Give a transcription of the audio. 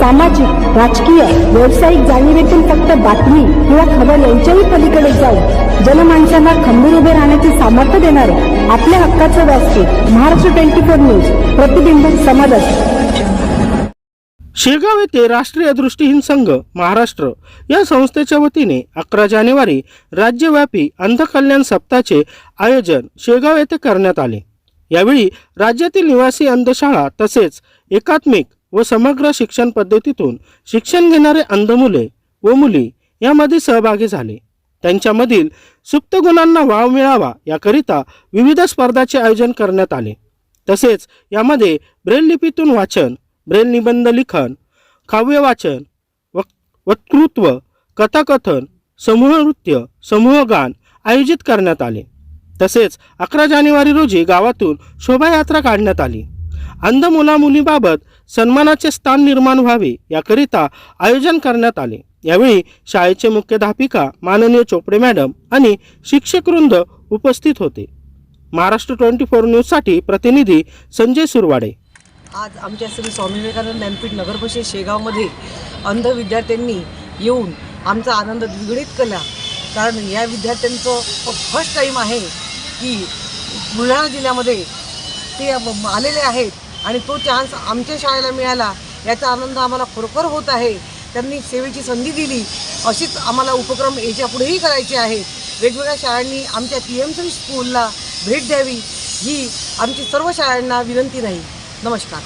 सामाजिक राजकीय व्यावसायिक जाणीवेतून फक्त बातमी किंवा खबर यांच्याही पलीकडे जाऊन जनमानसांना खंबीर उभे राहण्याचे सामर्थ्य देणारे आपल्या हक्काचं व्यासपीठ महाराष्ट्र ट्वेंटी फोर न्यूज प्रतिबिंब समाजात शेगाव येथे राष्ट्रीय दृष्टीहीन संघ महाराष्ट्र या संस्थेच्या वतीने अकरा जानेवारी राज्यव्यापी अंधकल्याण सप्ताहाचे आयोजन शेगाव येथे करण्यात आले. यावेळी राज्यातील निवासी अंधशाळा तसेच एकात्मिक व समग्र शिक्षण पद्धतीतून शिक्षण घेणारे अंध मुले व मुली यामध्ये सहभागी झाले. त्यांच्यामधील सुप्त गुणांना वाव मिळावा याकरिता विविध स्पर्धाचे आयोजन करण्यात आले. तसेच यामध्ये ब्रेल लिपीतून वाचन ब्रेल निबंध लिखन काव्य वाचन वक्तृत्व कथाकथन समूह नृत्य समूह गान आयोजित करण्यात आले. तसेच अकरा जानेवारी रोजी गावातून शोभायात्रा काढण्यात आली. अंध मुलामुलीबाबत सन्मानाचे स्थान निर्माण व्हावे याकरिता आयोजन करण्यात आले. यावेळी शाळेचे मुख्याध्यापिका माननीय चोपडे मॅडम आणि शिक्षकवृंद उपस्थित होते. महाराष्ट्र ट्वेंटी फोर न्यूजसाठी प्रतिनिधी संजय सुरवाडे. आज आमच्या श्री स्वामी विवेकानंद ज्ञानपीठ नगर शेगावमध्ये अंध विद्यार्थ्यांनी येऊन आमचा आनंद द्विगुणित केला. कारण या विद्यार्थ्यांचं फर्स्ट टाईम आहे की बुलढाणा जिल्ह्यामध्ये ते आलेले आहेत. आणि तो चान्स आमच्या शाळेला मिळाला. याचा आनंद आम्हाला खरोखर होत आहे. त्यांनी सेवेची संधी दिली. अशीच आम्हाला उपक्रम याच्यापुढेही करायचे आहेत वेगवेगळ्या शाळांनी आमच्या पी एम सी स्कूलला भेट द्यावी. ही आमची सर्व शाळांना विनंती राहील. नमस्कार.